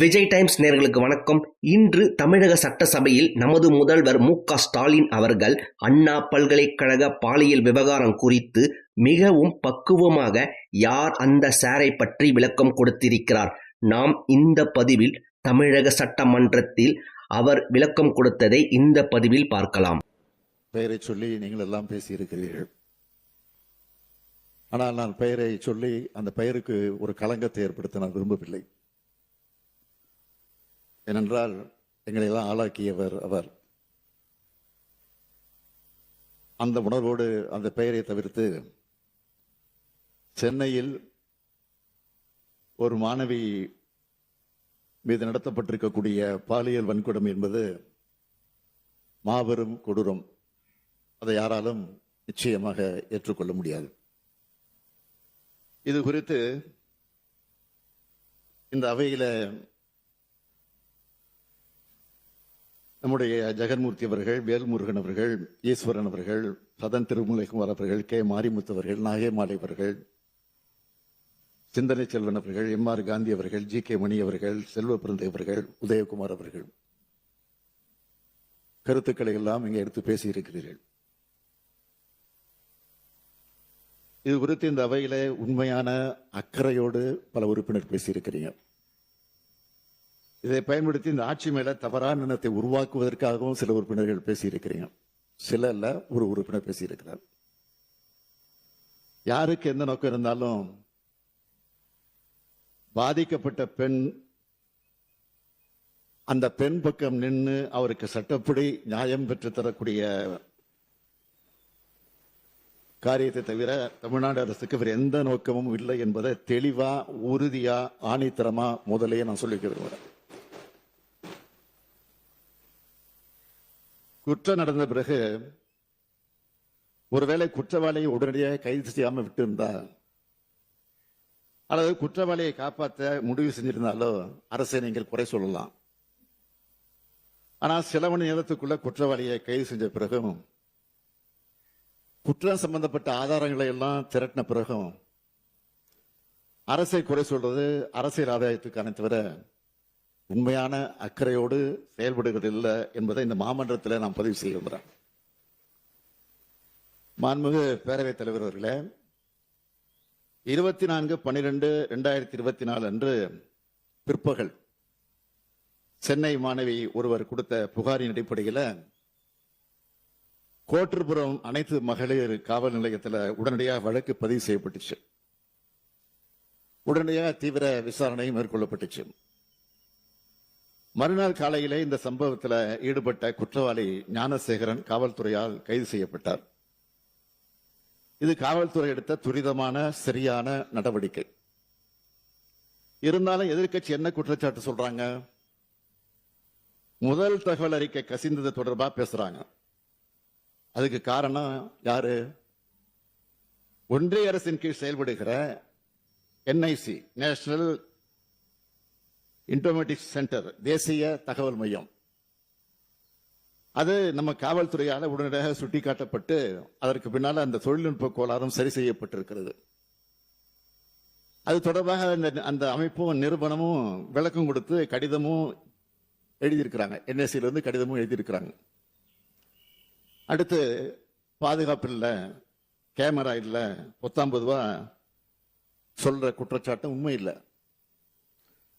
Vijay times நேர்களுக்கு வணக்கம். இன்று தமிழக சட்டசபையில் நமது முதல்வர் மு க ஸ்டாலின் அவர்கள் அண்ணா பல்கலைக்கழக பாலியல் விவகாரம் குறித்து மிகவும் பக்குவமாக யார் அந்த சாரை பற்றி விளக்கம் கொடுத்திருக்கிறார். நாம் இந்த பதிவில் தமிழக சட்டமன்றத்தில் அவர் விளக்கம் கொடுத்ததை இந்த பதிவில் பார்க்கலாம். பெயரை சொல்லி நீங்கள் எல்லாம் பேசியிருக்கிறீர்கள். ஆனால் நான் பெயரை சொல்லி அந்த பெயருக்கு ஒரு களங்கத்தை ஏற்படுத்த நான் விரும்பவில்லை. ஏனென்றால் எங்களை எல்லாம் ஆளாக்கியவர் அவர். அந்த உணர்வோடு அந்த பெயரை தவிர்த்து சென்னையில் ஒரு மாணவி மீது நடத்தப்பட்டிருக்கக்கூடிய பாலியல் வன்கொடம் என்பது மாபெரும் கொடூரம். அதை யாராலும் நிச்சயமாக ஏற்றுக்கொள்ள முடியாது. இது குறித்து இந்த அவையில நம்முடைய ஜெகன்மூர்த்தி அவர்கள் வேல்முருகன் அவர்கள் ஈஸ்வரன் அவர்கள் சதன் திருமலைக்குமார் அவர்கள் கே மாரிமுத்து அவர்கள் நாகேமாலை அவர்கள் சிந்தனை செல்வன் அவர்கள் எம் ஆர் காந்தி அவர்கள் ஜி கே மணி அவர்கள் செல்வ பிறந்தை அவர்கள் உதயகுமார் அவர்கள். கருத்துக்களை எல்லாம் இங்கே எடுத்து பேசியிருக்கிறீர்கள். இது குறித்து இந்த அவையில உண்மையான அக்கறையோடு பல உறுப்பினர் பேசியிருக்கிறீங்க. இதை பயன்படுத்தி இந்த ஆட்சி மேல தவறான எண்ணத்தை உருவாக்குவதற்காகவும் சில உறுப்பினர்கள் பேசியிருக்கிறீங்க. சில இல்ல ஒரு உறுப்பினர் பேசியிருக்கிறார். யாருக்கு எந்த நோக்கம் இருந்தாலும் பாதிக்கப்பட்ட பெண் அந்த பெண் பக்கம் நின்று அவருக்கு சட்டப்படி நியாயம் பெற்று தரக்கூடிய காரியத்தை தவிர தமிழ்நாடு அரசுக்கு வேறு எந்த நோக்கமும் இல்லை என்பதை தெளிவா உறுதியா ஆணித்தரமா முதலே நான் சொல்லிக்க விரும்புகிறேன். குற்றம் நடந்த பிறகு ஒருவேளை குற்றவாளியை உடனடியாக கைது செய்யாமல் விட்டிருந்தால் அல்லது குற்றவாளியை காப்பாற்ற முடிவு செஞ்சிருந்தாலோ அரசை நீங்கள் குறை சொல்லலாம். ஆனால் சில மணி நேரத்துக்குள்ள குற்றவாளியை கைது செஞ்ச பிறகும் குற்றம் சம்பந்தப்பட்ட ஆதாரங்களை எல்லாம் திரட்டின பிறகும் அரசை குறை சொல்றது அரசியல் ஆதாயத்துக்கான தவிர உண்மையான அக்கறையோடு செயல்படுகிறது என்பதை இந்த மாமன்றத்தில் நான் பதிவு செய்ய விரும்புகிறேன் மாண்புமிகு பேரவைத் தலைவர் அவர்களே இருபத்தி நான்கு பன்னிரெண்டு ரெண்டாயிரத்தி இருபத்தி நாலு அன்று பிற்பகல் சென்னை மாணவி ஒருவர் கொடுத்த புகாரின் அடிப்படையில் கோட்டூர்புரம் அனைத்து மகளிர் காவல் நிலையத்தில் உடனடியாக வழக்கு பதிவு செய்யப்பட்டுச்சு. உடனடியாக தீவிர விசாரணை மேற்கொள்ளப்பட்டுச்சு. மறுநாள் காலையிலே இந்த சம்பவத்தில் ஈடுபட்ட குற்றவாளி ஞானசேகரன் காவல்துறையால் கைது செய்யப்பட்டார். இது காவல்துறை எடுத்த துரிதமான சரியான நடவடிக்கை. இருந்தாலும் எதிர்க்கட்சி என்ன குற்றச்சாட்டு சொல்றாங்க? முதல் தகவல் அறிக்கை கசிந்தது தொடர்பாக பேசுறாங்க. அதுக்கு காரணம் யாரு? ஒன்றிய அரசின் கீழ் செயல்படுகிற என்ஐசி நேஷனல் இன்ஃபர்மேட்டிக்ஸ் சென்டர் தேசிய தகவல் மையம். அது நம்ம காவல்துறையால் உடனடியாக சுட்டிக்காட்டப்பட்டு அதற்கு பின்னால் அந்த தொழில்நுட்ப கோளாறும் சரி செய்யப்பட்டிருக்கிறது. அது தொடர்பாக அந்த- அந்த அமைப்பும் நிறுவனமும் விளக்கம் கொடுத்து கடிதமும் எழுதியிருக்கிறாங்க. என்எஸ்சியிலிருந்து இருந்து கடிதமும் எழுதியிருக்கிறாங்க. அடுத்து பாதுகாப்பு இல்லை கேமரா இல்லை பத்தொன்பது ரூபா சொல்ற குற்றச்சாட்டம் உண்மை இல்லை.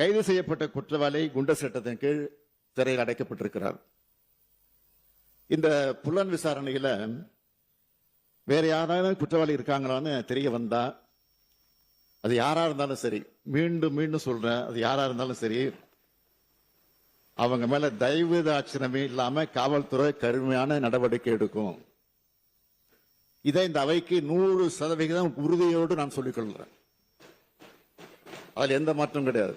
கைது செய்யப்பட்ட குற்றவாளி குண்டர் சட்டத்தின் கீழ் சிறையில் அடைக்கப்பட்டிருக்கிறார். இந்த புலன் விசாரணையில வேற யாராவது குற்றவாளி இருக்காங்களான்னு தெரிய வந்தா அது யாரா இருந்தாலும் சரி மீண்டும் மீண்டும் சொல்றேன் அது யாரா இருந்தாலும் சரி அவங்க மேல தயவு ஆச்சரியமே இல்லாம காவல்துறை கடுமையான நடவடிக்கை எடுக்கும். இதை இந்த அவைக்கு நூறு சதவிகிதம் உறுதியோடு நான் சொல்லிக் கொள்கிறேன். அதில் எந்த மாற்றம் கிடையாது.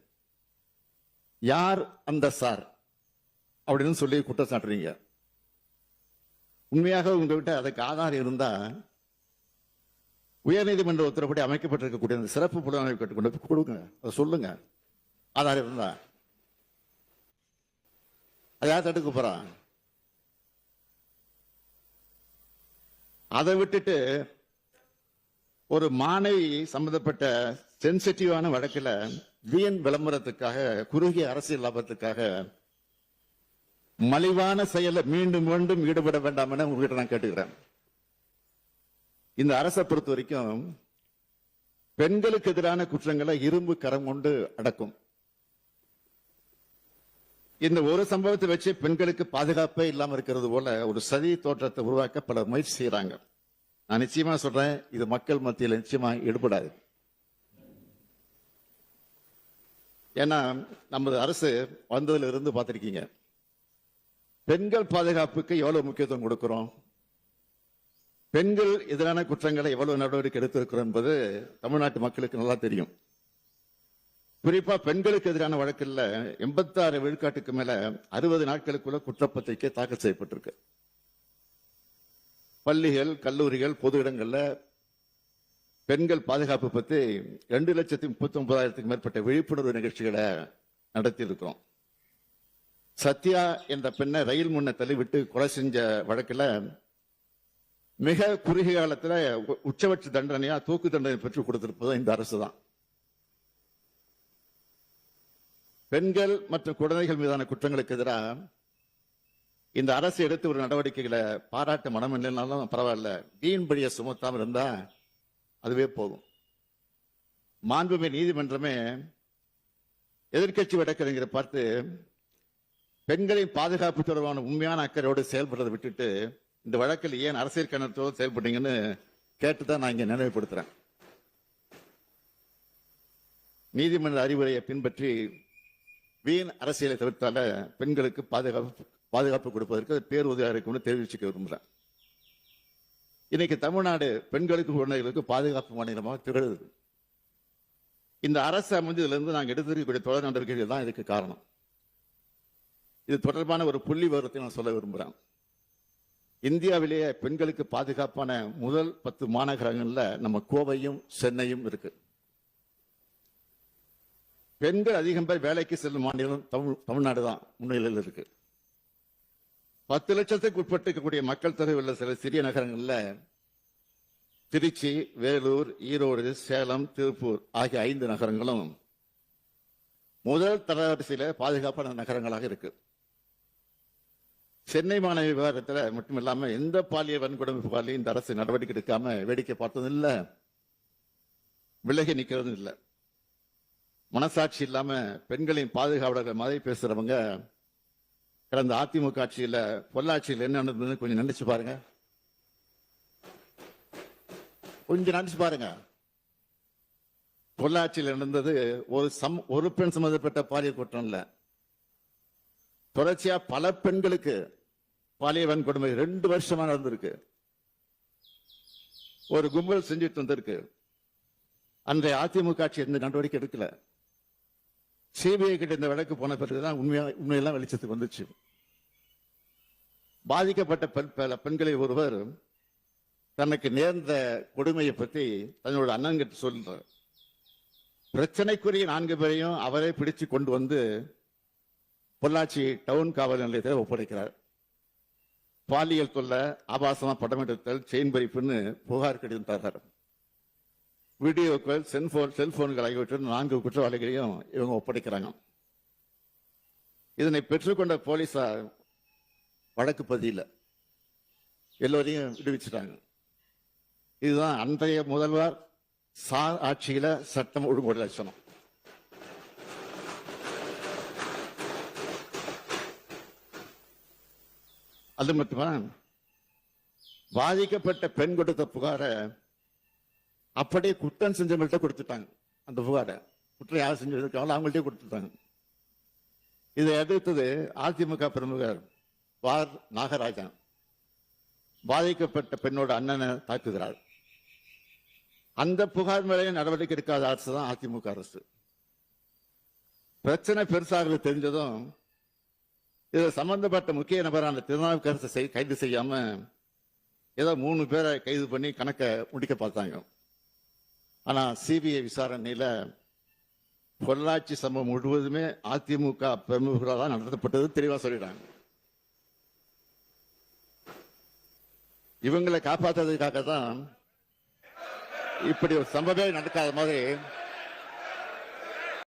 யார் அந்த சார்? அப்படின்னு சொல்லி குற்றம் சாட்டுறீங்க. உண்மையாக உங்ககிட்ட அதுக்கு ஆதாரம் இருந்தா உயர்நீதிமன்ற உத்தரப்படி அமைக்கப்பட்டிருக்கக்கூடிய அந்த சிறப்பு புலனாய்வு கட்டு கொண்டு கொடுங்க. அதை சொல்லுங்க. ஆதாரம் இருந்தா. அதை யார் தடுக்க போறான் அதை விட்டுட்டு ஒரு மாணவி சம்பந்தப்பட்ட சென்சிட்டிவான வழக்குல வீண் விளம்பரத்துக்காக குறுகிய அரசியல் லாபத்துக்காக மலிவான செயலை மீண்டும் மீண்டும் ஈடுபட வேண்டாம் என உங்ககிட்ட நான் கேட்டுக்கிறேன். இந்த அரசை பொறுத்த வரைக்கும் பெண்களுக்கு எதிரான குற்றங்களை இரும்பு கரம் கொண்டு அடக்கும். இந்த ஒரு சம்பவத்தை வச்சு பெண்களுக்கு பாதுகாப்பே இல்லாம இருக்கிறது போல ஒரு சதி தோற்றத்தை உருவாக்க பல முயற்சி செய்யறாங்க நான் நிச்சயமா சொல்றேன் இது மக்கள் மத்தியில் நிச்சயமா ஈடுபடாது. ஏன்னா நமது அரசு வந்ததுல இருந்து பார்த்திருக்கீங்க. பெண்கள் பாதுகாப்புக்கு எவ்வளவு முக்கியத்துவம் கொடுக்கிறோம்? பெண்கள் எதிரான குற்றங்களை எவ்வளவு நடவடிக்கை எடுத்திருக்கிறோம் என்பது தமிழ்நாட்டு மக்களுக்கு நல்லா தெரியும். குறிப்பா பெண்களுக்கு எதிரான வழக்கில் எண்பத்தாறு விழுக்காட்டுக்கு மேல அறுபது நாட்களுக்குள்ள குற்றப்பத்திரிக்கை தாக்கல் செய்யப்பட்டிருக்கு. பள்ளிகள் கல்லூரிகள் பொது இடங்கள்ல பெண்கள் பாதுகாப்பு பத்தி ரெண்டு லட்சத்தி முப்பத்தி ஒன்பதாயிரத்துக்கு மேற்பட்ட விழிப்புணர்வு நிகழ்ச்சிகளை நடத்தி இருக்கிறோம் சத்யா என்ற பெண்ணை ரயில் முன்ன தள்ளிவிட்டு கொலை செஞ்ச வழக்கில் மிக குறுகிய காலத்தில் உச்சபட்ச தண்டனையா தூக்கு தண்டனை பெற்று கொடுத்திருப்பது இந்த அரசு தான். பெண்கள் மற்றும் குழந்தைகள் மீதான குற்றங்களுக்கு எதிராக இந்த அரசு எடுத்து ஒரு நடவடிக்கைகளை பாராட்ட மனம் இல்லைனாலும் பரவாயில்ல. வீண் பழிய சுமத்தாம இருந்தால் அதுவே போதும். மாண்புமே நீதிமன்றமே எதிர்க்கட்சி வழக்கறிஞரை பார்த்து பெண்களின் பாதுகாப்பு தொடர்பான உண்மையான அக்கறையோடு செயல்படுறதை விட்டுட்டு இந்த வழக்கில் ஏன் அரசியல் கணத்தோடு செயல்பட்டீங்கன்னு கேட்டுதான் நான் இங்க நினைவுபடுத்துறேன். நீதிமன்ற அறிவுரையை பின்பற்றி வீண் அரசியலை தவிர்த்தால பெண்களுக்கு பாதுகாப்பு பாதுகாப்பு கொடுப்பதற்கு அது பேருதவியா இருக்கும்னு தெரிவிச்சுக்க விரும்புகிறேன் இன்னைக்கு தமிழ்நாடு பெண்களுக்கு குழந்தைகளுக்கு பாதுகாப்பு மாநிலமாக திகழுது இந்த அரசு அமைஞ்சதுல இருந்து நாங்கள் எடுத்திருக்கக்கூடிய தொடர் நடவடிக்கைகள் தான் இதுக்கு காரணம். இது தொடர்பான ஒரு புள்ளி விவரத்தை நான் சொல்ல விரும்புகிறேன் இந்தியாவிலேயே பெண்களுக்கு பாதுகாப்பான முதல் பத்து மாநகரங்களில் நம்ம கோவையும் சென்னையும் இருக்கு. பெண்கள் அதிகம் பேர் வேலைக்கு செல்லும் மாநிலம் தமிழ் தமிழ்நாடு தான் முன்னிலையில் இருக்குது பத்து லட்சத்துக்கு உட்பட்டிருக்கக்கூடிய மக்கள் தொகை உள்ள சில சிறிய நகரங்களில் திருச்சி வேலூர் ஈரோடு சேலம் திருப்பூர் ஆகிய ஐந்து நகரங்களும் முதல் தரவரிசையில் பாதுகாப்பான நகரங்களாக இருக்கு. சென்னை மாணவி விவகாரத்தில் மட்டும் இல்லாமல் எந்த பாலிய வன்கொடுமை புகாரிலையும் இந்த அரசு நடவடிக்கை எடுக்காம வேடிக்கை பார்த்ததும் இல்லை விலகி நிற்கிறதும் இல்லை. மனசாட்சி இல்லாமல் பெண்களின் பாதுகாவலர்கள் மாதிரி பேசுகிறவங்க கடந்த அதிமுக ஆட்சியில் பொள்ளாச்சியில் என்ன நடந்ததுன்னு கொஞ்சம் நினைச்சு பாருங்க. கொஞ்சம் நினைச்சு பாருங்க. பொள்ளாச்சியில் நடந்தது ஒரு சம் ஒரு பெண் சம்பந்தப்பட்ட பாலியல் குற்றம் இல்லை. தொடர்ச்சியா பல பெண்களுக்கு பாலியல் வன்கொடுமை ரெண்டு வருஷமா நடந்திருக்கு. ஒரு கும்பல் செஞ்சுட்டு வந்திருக்கு. அன்றைய அதிமுக ஆட்சி எந்த நடவடிக்கை எடுக்கல. சிபிஐ கிட்ட இந்த வழக்கு போன பிறகுதான் உண்மையா உண்மையெல்லாம் வெளிச்சத்துக்கு வந்துச்சு. பாதிக்கப்பட்ட பெண் பல பெண்களை ஒருவர் தனக்கு நேர்ந்த கொடுமையை பற்றி தன்னோட அண்ணன்கிட்ட சொல்றார். பிரச்சனைக்குரிய நான்கு பேரையும் அவரே பிடிச்சு கொண்டு வந்து பொள்ளாச்சி டவுன் காவல் நிலையத்தில் ஒப்படைக்கிறார். பாலியல் தொல்லை ஆபாசமா படமெடுத்தல் செயின் பறிப்புன்னு புகார் கடிதம் தர்றார். வீடியோக்கள் செல்போன் செல்போன்கள் ஆகியவற்றில் நான்கு குற்றவாளிகளையும் இவங்க ஒப்படைக்கிறாங்க. இதனை பெற்றுக்கொண்ட போலீஸார் வழக்கு பதியில் எல்லோரையும் விடுவிச்சிட்டாங்க. இதுதான் அன்றைய முதல்வர் சார் ஆட்சியில் சட்டம் ஒழுங்கு லட்சணம் அது மட்டுமா? பாதிக்கப்பட்ட பெண் கொடுத்த புகாரை அப்படியே குற்றம் செஞ்சவங்கள்ட்ட கொடுத்துட்டாங்க. அந்த புகாரை. குற்றம் யார் செஞ்சிருக்காங்களோ அவங்கள்ட்டே கொடுத்துட்டாங்க. இதை எதிர்த்தது அதிமுக பிரமுகர் வார் நாகராஜன். பாதிக்கப்பட்ட பெண்ணோட அண்ணனை தாக்குகிறார். அந்த புகார் மேலே நடவடிக்கை எடுக்காத அரசு தான் அதிமுக அரசு. பிரச்சனை பெருசாக தெரிஞ்சதும் இது சம்பந்தப்பட்ட முக்கிய நபரான திருநாவுக்கரசு செய்- கைது செய்யாம ஏதோ மூணு பேரை கைது பண்ணி கணக்கை முடிக்க பார்த்தாங்க. ஆனால் சிபிஐ விசாரணையில் பொள்ளாச்சி சம்பவம் முழுவதுமே அதிமுக பிரமுகர்களால் தான் நடத்தப்பட்டது தெளிவாக சொல்லிடுறாங்க இவங்களை காப்பாற்றுறதுக்காக தான் இப்படி ஒரு சம்பவமே நடக்காத மாதிரி